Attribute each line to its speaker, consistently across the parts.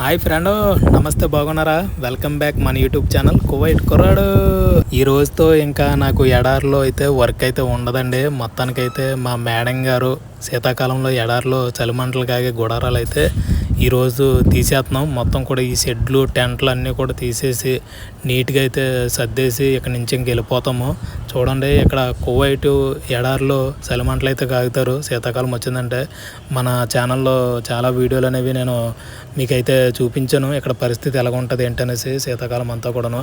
Speaker 1: Hi friend నమస్తే బాగున్నారా? Welcome back మన యూట్యూబ్ ఛానల్ కువైట్ కుర్రాడు. ఈ రోజుతో ఇంకా నాకు ఎడారిలో అయితే వర్క్ అయితే ఉండదండి. మొత్తానికైతే మా మేడం గారు శీతాకాలంలో ఎడారిలో చలిమంటలు కాగే గుడారాలు అయితే ఈరోజు తీసేస్తున్నాం మొత్తం కూడా ఈ షెడ్లు టెంట్లు అన్నీ కూడా తీసేసి నీట్గా అయితే సర్దేసి ఇక్కడ నుంచి ఇంక వెళ్ళిపోతాము. చూడండి ఇక్కడ కువైట్ ఎడారిలో చలిమంటలు అయితే కాగుతారు. శీతాకాలం వచ్చిందంటే మన ఛానల్లో చాలా వీడియోలు అనేవి నేను మీకైతే చూపించాను. ఇక్కడ పరిస్థితి ఎలా ఉంటుంది ఏంటనేసి శీతాకాలం అంతా కూడాను.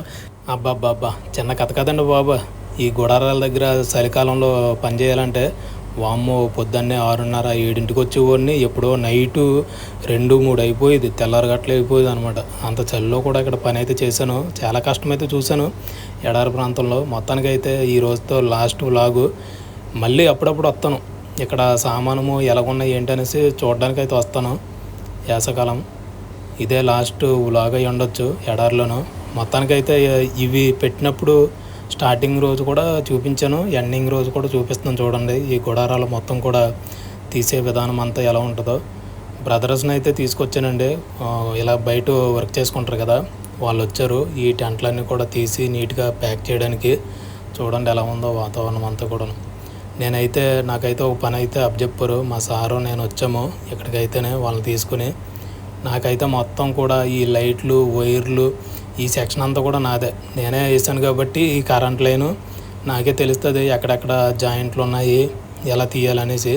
Speaker 1: అబ్బాబ్బాబ్బా చిన్న కథ కదండి బాబా. ఈ గుడారాల దగ్గర చలికాలంలో పనిచేయాలంటే వామ్మో పొద్దున్నే ఆరున్నర ఏడింటికి వచ్చేవాడిని ఎప్పుడో నైటు రెండు మూడు అయిపోయేది తెల్లారగట్ల అయిపోయేది అనమాట అంత చలిలో కూడా ఇక్కడ పని అయితే చేశాను. చాలా కష్టమైతే చూశాను. ఎడారి ప్రాంతంలో మొత్తానికి అయితే ఈ రోజుతో లాస్ట్ లాగు మళ్ళీ అప్పుడప్పుడు వస్తాను. ఇక్కడ సామానము ఎలాగున్నాయి ఏంటి అనేసి చూడడానికి అయితే వస్తాను. వేసకాలం ఇదే లాస్ట్ వ్లాగ్ అయి ఉండొచ్చు ఎడారిలోను. మొత్తానికైతే ఇవి పెట్టినప్పుడు స్టార్టింగ్ రోజు కూడా చూపించాను ఎండింగ్ రోజు కూడా చూపిస్తాను చూడండి. ఈ గుడారాలు మొత్తం కూడా తీసే విధానం అంతా ఎలా ఉంటుందో. బ్రదర్స్ని అయితే తీసుకొచ్చానండి. ఇలా బయట వర్క్ చేసుకుంటారు కదా వాళ్ళు వచ్చారు. ఈ టెంట్లన్నీ కూడా తీసి నీట్గా ప్యాక్ చేయడానికి చూడండి ఎలా ఉందో వాతావరణం అంతా కూడా నేనైతే నాకైతే ఒక పని అయితే అప్పచెప్పారు. మా సారు నేను వచ్చాము ఇక్కడికైతేనే వాళ్ళని తీసుకుని. నాకైతే మొత్తం కూడా ఈ లైట్లు వైర్లు ఈ సెక్షన్ అంతా కూడా నాదే. నేనే వేసాను కాబట్టి ఈ కరెంట్ లైను నాకే తెలుస్తుంది ఎక్కడెక్కడ జాయింట్లు ఉన్నాయి ఎలా తీయాలనేసి.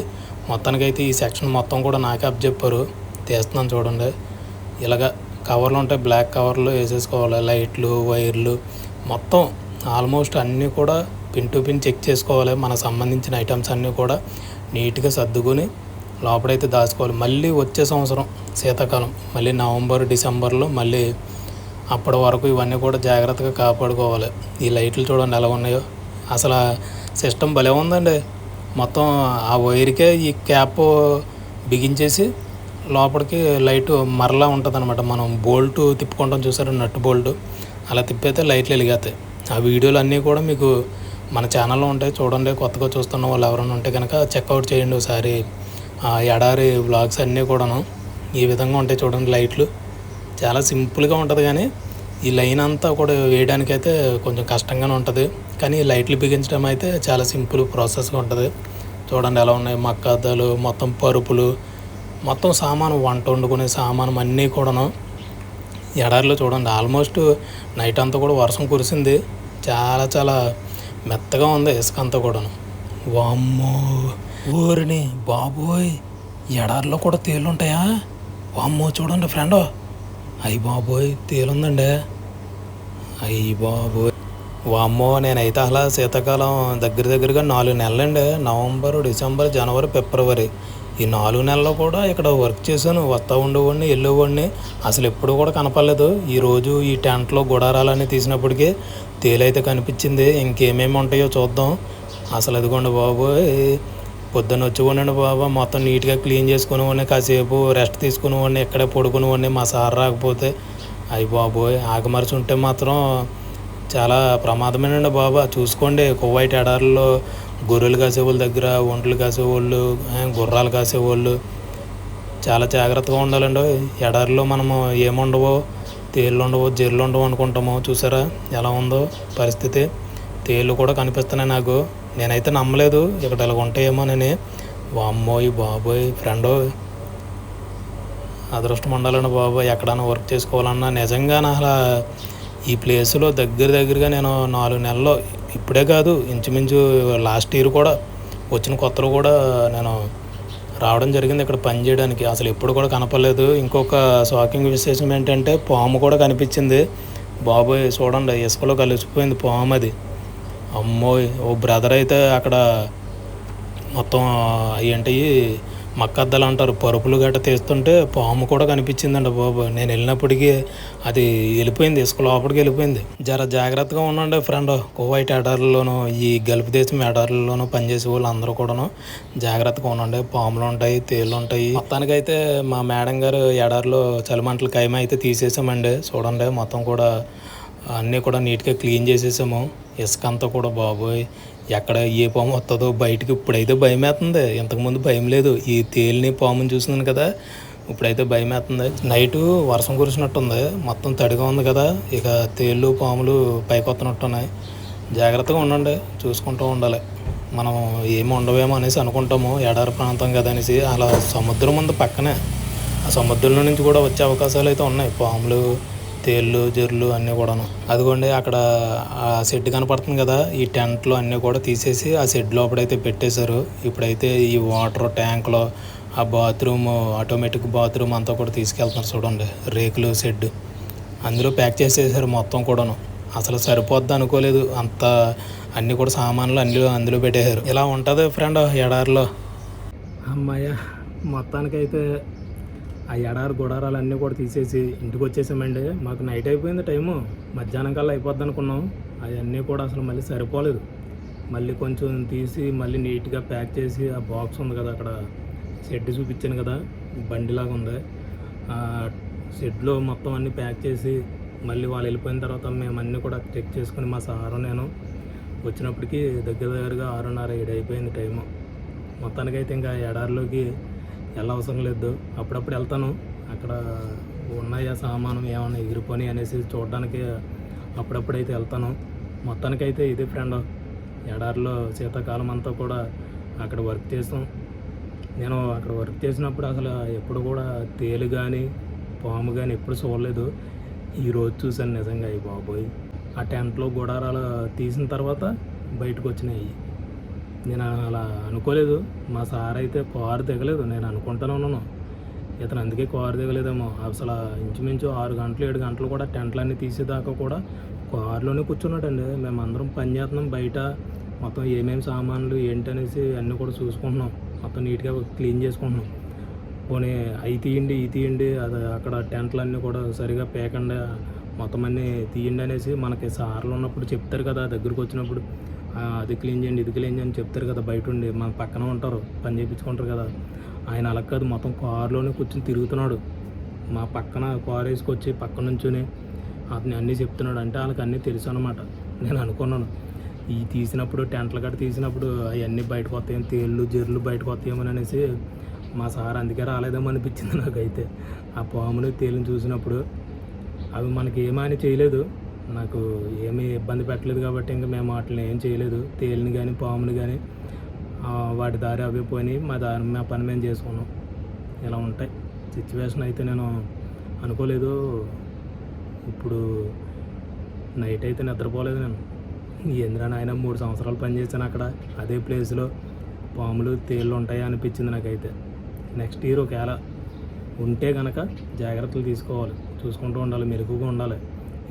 Speaker 1: మొత్తానికైతే ఈ సెక్షన్ మొత్తం కూడా నాకే అప్పచెప్పారు తీస్తున్నాను చూడండి. ఇలాగ కవర్లు ఉంటాయి బ్లాక్ కవర్లు వేసేసుకోవాలి లైట్లు వైర్లు. మొత్తం ఆల్మోస్ట్ అన్నీ కూడా పిన్ టు పిన్ చెక్ చేసుకోవాలి. మనకు సంబంధించిన ఐటమ్స్ అన్నీ కూడా నీట్గా సర్దుకొని లోపలైతే దాచుకోవాలి. మళ్ళీ వచ్చే సంవత్సరం శీతాకాలం మళ్ళీ నవంబర్ డిసెంబర్లో మళ్ళీ అప్పటి వరకు ఇవన్నీ కూడా జాగ్రత్తగా కాపాడుకోవాలి. ఈ లైట్లు చూడండి ఎలా ఉన్నాయో. అసలు సిస్టమ్ భలే ఉందండి. మొత్తం ఆ వైర్కే ఈ క్యాప్ బిగించేసి లోపలికి లైట్ మరలా ఉంటుంది అనమాట మనం బోల్ట్ తిప్పుకుంటాం చూసారు? Nut bolt. అలా తిప్పైతే లైట్లు వెలిగాతాయి ఆ వీడియోలు అన్నీ కూడా మీకు మన ఛానల్లో ఉంటాయి. చూడండి కొత్తగా చూస్తున్న వాళ్ళు ఎవరైనా ఉంటే కనుక చెక్అవుట్ చేయండి ఒకసారి. ఆ ఎడారి వ్లాగ్స్ అన్నీ కూడాను. ఈ విధంగా ఉంటాయి చూడండి లైట్లు. చాలా సింపుల్గా ఉంటుంది కానీ ఈ లైన్ అంతా కూడా వేయడానికైతే కొంచెం కష్టంగానే ఉంటుంది. కానీ లైట్లు బిగించడం అయితే చాలా సింపుల్ ప్రాసెస్గా ఉంటుంది. చూడండి ఎలా ఉన్నాయి మక్కద్దాలు మొత్తం పరుపులు మొత్తం సామాను వంట వండుకునే సామాను అన్నీ కూడాను. ఎడారిలో చూడండి ఆల్మోస్ట్ నైట్ అంతా కూడా వర్షం కురిసింది. చాలా చాలా మెత్తగా ఉంది ఇసుక అంతా కూడాను. వామ్మో! ఊరిని బాబోయ్! ఎడారిలో కూడా తేలుంటాయా? ఉంటాయా వామ్మో! చూడండి ఫ్రెండ్! అయ్యి బాబోయ్! తేలుందండి. అయ్యి బాబోయ్ వామ్మో నేనైతే అలా శీతాకాలం దగ్గర దగ్గరగా నాలుగు నెలలండి. నవంబర్ డిసెంబర్ జనవరి ఫిబ్రవరి. ఈ నాలుగు నెలల్లో కూడా ఇక్కడ వర్క్ చేశాను. వస్తా ఉండేవాడిని వెళ్ళేవాడిని. అసలు ఎప్పుడు కూడా కనపడలేదు. ఈరోజు ఈ టెంట్లో గుడారాలన్నీ తీసినప్పటికీ తేలైతే కనిపించింది. ఇంకేమేమి ఉంటాయో చూద్దాం. అసలు అదిగోండి బాబోయ్. పొద్దున్న వచ్చేవాడిని బాబా. మొత్తం నీట్గా క్లీన్ చేసుకునేవాడిని. కాసేపు రెస్ట్ తీసుకునేవాడిని. ఇక్కడే పడుకునేవాడిని. మా సార్ రాకపోతే అయ్యి బాబోయ్ ఆగమరిచి ఉంటే మాత్రం చాలా ప్రమాదమేనండి బాబా. చూసుకోండి కువైట్ ఎడారుల్లో గొర్రెలు కాసేవాళ్ళ దగ్గర ఒంట్లు కాసేవాళ్ళు గుర్రాలు కాసేవాళ్ళు. చాలా జాగ్రత్తగా ఉండాలండి. ఎడారిలో మనము ఏముండవో తేళ్ళు ఉండవో జెర్లు ఉండవు అనుకుంటాము చూసారా ఎలా ఉందో పరిస్థితి. తేళ్ళు కూడా కనిపిస్తున్నాయి నాకు. నేనైతే నమ్మలేదు. ఇక్కడ ఇలా ఉంటాయేమోనని వామ్మోయ్ బాబోయ్ ఫ్రెండో అదృష్టం ఉండాలండి బాబు ఎక్కడైనా వర్క్ చేసుకోవాలన్నా నిజంగా అలా ఈ ప్లేస్లో దగ్గర దగ్గరగా నేను నాలుగు నెలల్లో ఇప్పుడే కాదు ఇంచుమించు లాస్ట్ ఇయర్ కూడా వచ్చిన కొత్తలో కూడా నేను రావడం జరిగింది ఇక్కడ పని చేయడానికి. అసలు ఎప్పుడు కూడా కనపడలేదు. ఇంకొక షాకింగ్ విశేషం ఏంటంటే పాము కూడా కనిపించింది. బాబోయ్ చూడండి ఇసుకలో కలిసిపోయింది పాము అది. అమ్మోయ్ ఓ బ్రదర్ అయితే అక్కడ మొత్తం ఏంటి మక్కద్దలు అంటారు. పరుపులు గట్ట తీస్తుంటే పాము కూడా కనిపించిందండి బాబు. నేను వెళ్ళినప్పటికీ అది వెళ్ళిపోయింది. ఇసుక లోపలికి వెళ్ళిపోయింది. జర జాగ్రత్తగా ఉండండి ఫ్రెండ్. కువైట్ ఎడార్లలోనూ ఈ గల్ఫ్ దేశం ఎడార్లలోనూ పనిచేసే వాళ్ళు అందరూ కూడాను జాగ్రత్తగా ఉండండి. పాములు ఉంటాయి తేళ్ళు ఉంటాయి. మొత్తానికైతే మా మేడం గారు ఎడారిలో చలిమంటలు కైమ అయితే తీసేసామండి. చూడండి మొత్తం కూడా అన్నీ కూడా నీట్గా క్లీన్ చేసేసాము. ఇసుక అంతా కూడా బాబోయ్ ఎక్కడ ఏ పాము వస్తుందో బయటకు ఇప్పుడైతే భయం వేస్తుంది ఇంతకుముందు భయం లేదు. ఈ తేలిని పాముని చూసినాను కదా ఇప్పుడైతే భయం వేస్తుంది నైట్ వర్షం కురిసినట్టుంది. మొత్తం తడిగా ఉంది కదా ఇక తేళ్ళు పాములు పైకొత్తనట్టున్నాయి. జాగ్రత్తగా ఉండండి చూసుకుంటూ ఉండాలి. మనం ఏమి ఉండవేమో అనేసి అనుకుంటాము. ఎడారి ప్రాంతం కదా అనేసి. అలా సముద్రం ఉంది పక్కనే. ఆ సముద్రంలో నుంచి కూడా వచ్చే అవకాశాలు అయితే ఉన్నాయి. పాములు తేళ్ళు జర్లు అన్నీ కూడాను. అదిగోండి అక్కడ ఆ షెడ్ కనపడుతుంది కదా ఈ టెంట్లు అన్నీ కూడా తీసేసి ఆ షెడ్ లోపడైతే పెట్టేశారు. ఇప్పుడైతే ఈ వాటర్ ట్యాంక్లో ఆ బాత్రూమ్ ఆటోమేటిక్ బాత్రూమ్ అంతా కూడా తీసుకెళ్తున్నారు చూడండి రేకులు షెడ్ అందులో ప్యాక్ చేసేసారు మొత్తం కూడాను. అసలు సరిపోద్ది అనుకోలేదు అంత అన్నీ కూడా సామాన్లు అన్నీ అందులో పెట్టేశారు. ఇలా ఉంటుంది ఫ్రెండ్ ఎడారిలో. అమ్మాయ మొత్తానికైతే ఆ ఎడారి గుడారాలు అన్నీ కూడా తీసేసి ఇంటికి వచ్చేసామండి. మాకు నైట్ అయిపోయింది టైము మధ్యాహ్నం కల్లా అయిపోద్ది అనుకున్నాం. అవన్నీ కూడా అసలు మళ్ళీ సరిపోలేదు. మళ్ళీ కొంచెం తీసి మళ్ళీ నీట్గా ప్యాక్ చేసి ఆ బాక్స్ ఉంది కదా అక్కడ షెడ్ చూపించాను కదా బండిలాగా ఉంది. ఆ షెడ్లో మొత్తం అన్నీ ప్యాక్ చేసి మళ్ళీ వాళ్ళు వెళ్ళిపోయిన తర్వాత మేము అన్నీ కూడా చెక్ చేసుకుని మా సారు నేను వచ్చినప్పటికీ దగ్గర దగ్గరగా ఆరున్నర ఏడు అయిపోయింది టైము మొత్తానికైతే ఇంకా ఎడారిలోకి వెళ్ళవసరం లేదు. అప్పుడప్పుడు వెళ్తాను. అక్కడ ఉన్నాయా సామానం ఏమైనా ఎగిరిపోని అనేసి చూడడానికి అప్పుడప్పుడైతే వెళ్తాను. మొత్తానికైతే ఇది ఫ్రెండ్. ఎడారిలో శీతాకాలం అంతా కూడా అక్కడ వర్క్ చేస్తాం. నేను అక్కడ వర్క్ చేసినప్పుడు అసలు ఎప్పుడు కూడా తేలు కానీ పాము కానీ ఎప్పుడు చూడలేదు. ఈరోజు చూశాను నిజంగా అయ్యి బాబోయ్. ఆ టెంట్లో గుడారాలు తీసిన తర్వాత బయటకు వచ్చినాయి. నేను అలా అనుకోలేదు. మా సార్ అయితే కారు దిగలేదు. నేను అనుకుంటూనే ఉన్నాను. ఇతను అందుకే కారు దిగలేదేమో. అసలు ఇంచుమించు ఆరు గంటలు ఏడు గంటలు కూడా టెంట్లన్నీ తీసేదాకా కూడా కారులోనే కూర్చున్నాడండి. మేమందరం పని చేస్తున్నాం. బయట మొత్తం ఏమేమి సామాన్లు ఏంటనేసి అన్నీ కూడా చూసుకుంటున్నాం. మొత్తం నీట్గా క్లీన్ చేసుకుంటున్నాం. పోనీ అవి తీయండి ఇవి తీయండి అది అక్కడ టెంట్లు అన్నీ కూడా సరిగా పేకండి మొత్తం అన్నీ తీయండి అనేసి మనకి సార్లు ఉన్నప్పుడు చెప్తారు కదా దగ్గరికి వచ్చినప్పుడు. అది క్లీన్ చేయండి ఇది క్లీన్ చేయండి చెప్తారు కదా బయట ఉండి మన పక్కన ఉంటారు పని చేయించుకుంటారు కదా. ఆయన అలా కాదు మొత్తం కారులోనే కూర్చొని తిరుగుతున్నాడు. మా పక్కన కారు వేసుకొచ్చి పక్కన నుంచుని అతను అన్నీ చెప్తున్నాడు అంటే వాళ్ళకి అన్నీ తెలుసు అనమాట నేను అనుకున్నాను ఈ తీసినప్పుడు టెంట్లు కట్ట తీసినప్పుడు అవన్నీ బయటకు వస్తాయి తేళ్ళు జర్లు బయటకు వస్తాయేమో అనేసి మా సార్ అందుకే రాలేదేమో అనిపించింది నాకైతే. ఆ పాముని తేలిని చూసినప్పుడు అవి మనకి ఏమని చేయలేదు. నాకు ఏమీ ఇబ్బంది పెట్టలేదు కాబట్టి ఇంకా మేము వాటిని ఏం చేయలేదు. తేలిని కానీ పాముని కానీ వాటి దారి అవి పోయినాయి. మా దారి మా పని మేము చేసుకున్నాం. ఇలా ఉంటాయి. సిచ్యువేషన్ అయితే నేను అనుకోలేదు. ఇప్పుడు నైట్ అయితే నిద్రపోలేదు నేను. ఏంద్రా నాయన మూడు సంవత్సరాలు పనిచేసాను అక్కడ. అదే ప్లేస్లో పాములు తేళ్ళు ఉంటాయి అనిపించింది నాకైతే. నెక్స్ట్ ఇయర్ ఒకవేళ ఉంటే కనుక జాగ్రత్తలు తీసుకోవాలి. చూసుకుంటూ ఉండాలి. మెరుగుగా ఉండాలి.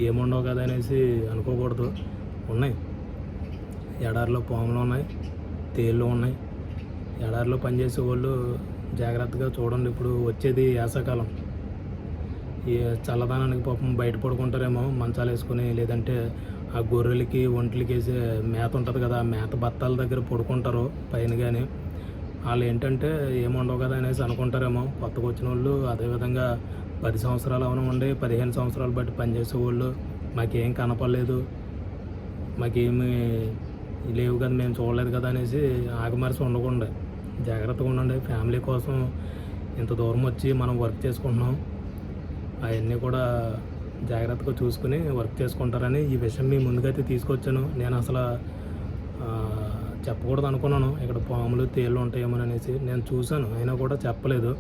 Speaker 1: ఏముండవు కదా అనేసి అనుకోకూడదు. ఉన్నాయి. ఎడారిలో పాములు ఉన్నాయి. తేళ్ళు ఉన్నాయి. ఎడారిలో పనిచేసే వాళ్ళు జాగ్రత్తగా చూడండి. ఇప్పుడు వచ్చేది వేసాకాలం ఈ చల్లదనానికి పాపం బయట పడుకుంటారేమో మంచాలు వేసుకుని లేదంటే ఆ గొర్రెలకి ఒంట్లకి వేసే మేత ఉంటుంది కదా ఆ మేత బత్తాల దగ్గర పడుకుంటారు పైన కానీ వాళ్ళు ఏంటంటే ఏముండవు కదా అనేసి అనుకుంటారేమో. కొత్తగా వచ్చిన వాళ్ళు అదేవిధంగా పది సంవత్సరాలు అవనివ్వండి పదిహేను సంవత్సరాలు బట్టి పనిచేసే వాళ్ళు మాకేం కనపడలేదు. మాకేమి లేవు కదా మేము చూడలేదు కదా అనేసి ఆగమరిసి ఉండకుండా జాగ్రత్తగా ఉండండి. ఫ్యామిలీ కోసం ఇంత దూరం వచ్చి మనం వర్క్ చేసుకుంటున్నాం. అవన్నీ కూడా జాగ్రత్తగా చూసుకుని వర్క్ చేసుకుంటారని ఈ విషయం మీ ముందుకైతే తీసుకొచ్చాను. నేను అసలు చెప్పకూడదు అనుకున్నాను ఇక్కడ పాములు తేళ్ళు ఉంటాయేమో అనేసి నేను చూశాను. అయినా కూడా చెప్పలేదు.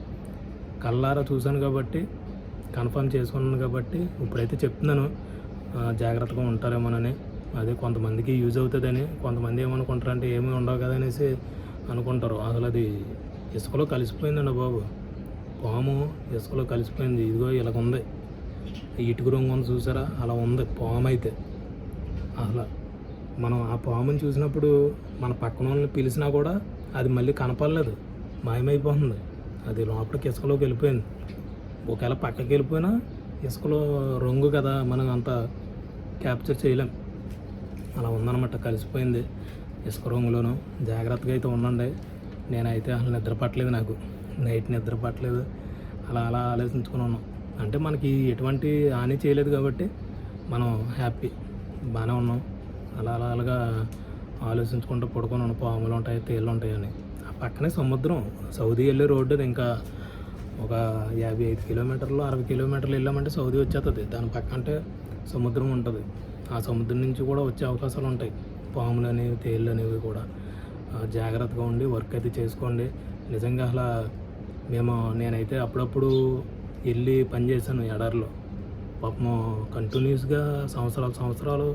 Speaker 1: కళ్ళారా చూశాను కాబట్టి కన్ఫర్మ్ చేసుకున్నాను కాబట్టి ఇప్పుడైతే చెప్తున్నాను. జాగ్రత్తగా ఉంటారేమోనని అదే కొంతమందికి యూజ్ అవుతుందని కొంతమంది ఏమనుకుంటారంటే ఏమీ ఉండవు కదా అనేసి అనుకుంటారు. అసలు అది ఇసుకలో కలిసిపోయిందండి బాబు. పాము ఇసుకలో కలిసిపోయింది. ఇదిగో ఇలాగ ఉంది ఇటుక రంగు ఉంది చూసారా? అలా ఉంది పాము అయితే. అసలు మనం ఆ పాముని చూసినప్పుడు మన పక్కన వాళ్ళని పిలిచినా కూడా అది మళ్ళీ కనపడలేదు. మాయమైపోతుంది. అది లోపలికి ఇసుకలోకి వెళ్ళిపోయింది. ఒకవేళ పక్కకి వెళ్ళిపోయినా ఇసుకలో రంగు కదా మనం అంత క్యాప్చర్ చేయలేం. అలా ఉందన్నమాట. కలిసిపోయింది ఇసుక రంగులోను. జాగ్రత్తగా అయితే ఉండండి. నేనైతే అసలు నిద్ర పట్టలేదు నాకు. నైట్ నిద్ర పట్టలేదు. అలా అలా ఆలోచించుకుని ఉన్నాం. అంటే మనకి ఎటువంటి హాని చేయలేదు కాబట్టి మనం హ్యాపీ. బాగానే ఉన్నాం. అలా అలా అలాగా ఆలోచించుకుంటూ పడుకొని పాములు ఉంటాయి తేళ్ళు ఉంటాయని. ఆ పక్కనే సముద్రం సౌదీ వెళ్ళే రోడ్డు అది ఇంకా ఒక యాభై ఐదు కిలోమీటర్లు అరవై కిలోమీటర్లు వెళ్ళామంటే సౌదీ వచ్చేస్తుంది దాని పక్క అంటే సముద్రం ఉంటుంది. ఆ సముద్రం నుంచి కూడా వచ్చే అవకాశాలు ఉంటాయి. పాములు అనేవి తేళ్ళు అనేవి కూడా. జాగ్రత్తగా ఉండి వర్క్ అయితే చేసుకోండి. నిజంగా అలా మేము నేనైతే అప్పుడప్పుడు వెళ్ళి పని చేశాను ఎడారిలో. పాపం కంటిన్యూస్గా సంవత్సరాలు సంవత్సరాలు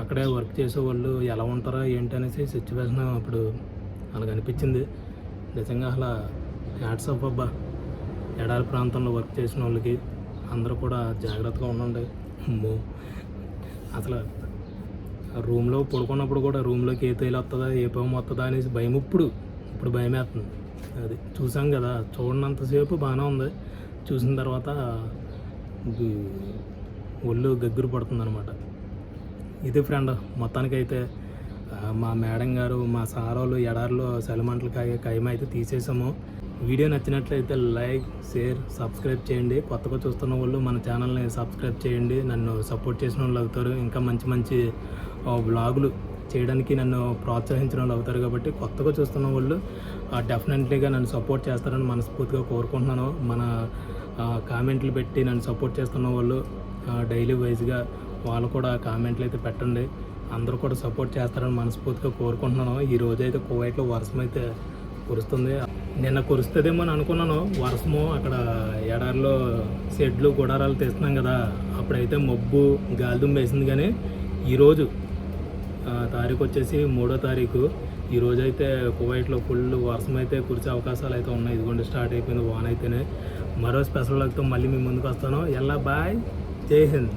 Speaker 1: అక్కడే వర్క్ చేసేవాళ్ళు ఎలా ఉంటారో ఏంటి అనేసి సిచ్యువేషన్ అప్పుడు అలాగ అనిపించింది. నిజంగా అసలు హ్యాట్స్ ఆఫ్ అబ్బా. ఎడారి ప్రాంతంలో వర్క్ చేసిన వాళ్ళకి అందరూ కూడా జాగ్రత్తగా ఉండండి. అమ్మో. అసలు రూమ్లో పడుకున్నప్పుడు కూడా రూమ్లోకి ఏ తేలి వస్తుందా ఏ పాము వస్తుందా అనేసి భయం ఇప్పుడు ఇప్పుడు భయం వేస్తుంది. అది చూసాం కదా చూడనంతసేపు బాగానే ఉంది. చూసిన తర్వాత ఒళ్ళు గగ్గురు పడుతుంది అనమాట ఇది ఫ్రెండ్ మొత్తానికైతే మా మేడం గారు మా సారోలు ఎడారిలో సెలమంటలు కాగే కైమ అయితే తీసేసాము. వీడియో నచ్చినట్లయితే లైక్ షేర్ సబ్స్క్రైబ్ చేయండి. కొత్తగా చూస్తున్న వాళ్ళు మన ఛానల్ని సబ్స్క్రైబ్ చేయండి. నన్ను సపోర్ట్ చేసిన వాళ్ళు అవుతారు. ఇంకా మంచి మంచి బ్లాగులు వ్లాగులు చేయడానికి నన్ను ప్రోత్సహించిన వాళ్ళు అవుతారు కాబట్టి కొత్తగా చూస్తున్న వాళ్ళు డెఫినెట్లీగా నన్ను సపోర్ట్ చేస్తారని మనస్ఫూర్తిగా కోరుకుంటున్నాను. మన కామెంట్లు పెట్టి నన్ను సపోర్ట్ చేస్తున్న వాళ్ళు డైలీ వైజ్గా వాళ్ళు కూడా కామెంట్లు అయితే పెట్టండి. అందరూ కూడా సపోర్ట్ చేస్తారని మనస్ఫూర్తిగా కోరుకుంటున్నాను. ఈ రోజు అయితే కువైట్లో వర్షం అయితే కురుస్తుంది. నిన్న కురుస్తుందేమో అని అనుకున్నాను. వర్షము అక్కడ ఎడారిలో షెడ్లు గుడారాలు తెస్తున్నాం కదా అప్పుడైతే మబ్బు గాలిదుమ్మ వేసింది కానీ ఈరోజు ఆ, తారీఖు వచ్చేసి మూడో తారీఖు. ఈ అయితే కువైట్లో ఫుల్ వర్షం అయితే కురిసే అవకాశాలు అయితే ఉన్నాయి. ఇదిగోండి స్టార్ట్ అయిపోయింది వాన్ అయితేనే. మరో స్పెషల్ లక్తో మళ్ళీ మీ ముందుకు వస్తాను. ఎలా బాయ్. జై హింద్.